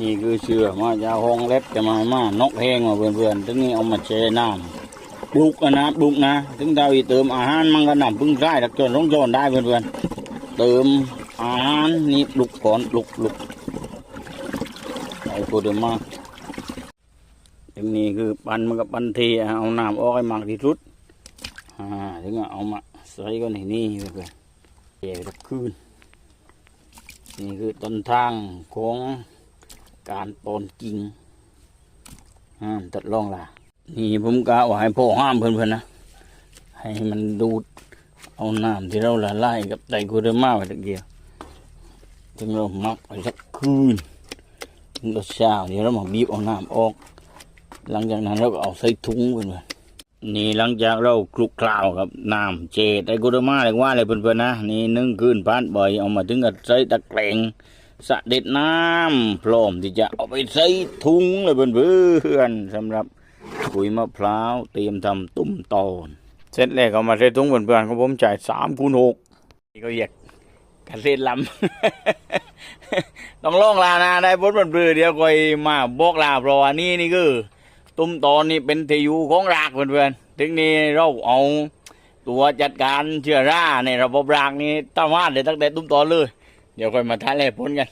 นี่คือเชือมายาห้องเล็บจะมามานกแห้งมาเพื่อนๆถึงนี้เอามาแช่น้ำปลุกอะนะปลุกนะ ถึงดาวอีเติมอาหารมันก็นำพึ่งได้ตักจนลงโจนได้เพื่อนๆเติมอาหารนี่ปลุกก่อนปลุกปลุกไอ้ตัวเดิมมากถึงนี้คือปันมันกับปันทีเอาน้ำออกให้มากที่สุดอ่าถึงเอามาใส่กันที่นี่เพื่อนๆแช่ตะคืนนี่คือต้นทางของ การปอนกิ่งห้ามตัดล่องล่ะ นี่ผมกะว่าให้พ่อห้ามเพื่อนๆนะ ให้มันดูดเอาน้ำที่เราละลายกับไตรโคเดมาไปตะเกียบถึงเราหมักไปสักคืนถึงเราเช้าเดี๋ยวเรามาบีบเอาน้ำออก หลังจากนั้นเราก็เอาใส่ถุงเพื่อนๆนี่หลังจากเราคลุกคลาวกับน้ำเจไตรโคเดมาเรียว่าอะไรเพื่อนๆนะ นี่นึ่งคืนผ่านบ่อยเอามาถึงกับใส่ตะแกรง สะเด็ดน้ำพร้อมที่จะเอาไปใส่ถุงเลยเพื่อนๆสำหรับขุยมะพร้าวเตรียมทำตุ้มตอนเสร็จแล้วก็มาใส่ถุงเพื่อนๆของผมจ่ายสามคูณหกนี่ก็เรียกเกษตลำต้องล่องลานาได้บนบนเรือเดี๋ยวก็มาบอกลาเพราะว่านี่นี่คือตุ้มตอนนี่เป็นที่อยู่ของรากเพื่อนๆถึงนี้เราเอาตัวจัดการเชื้อราในระบบรากนี่ตั้งว่าเลยตั้งแต่ตุ้มตอนเลย เดี๋ยวค่อยมาท้าแลผลกัน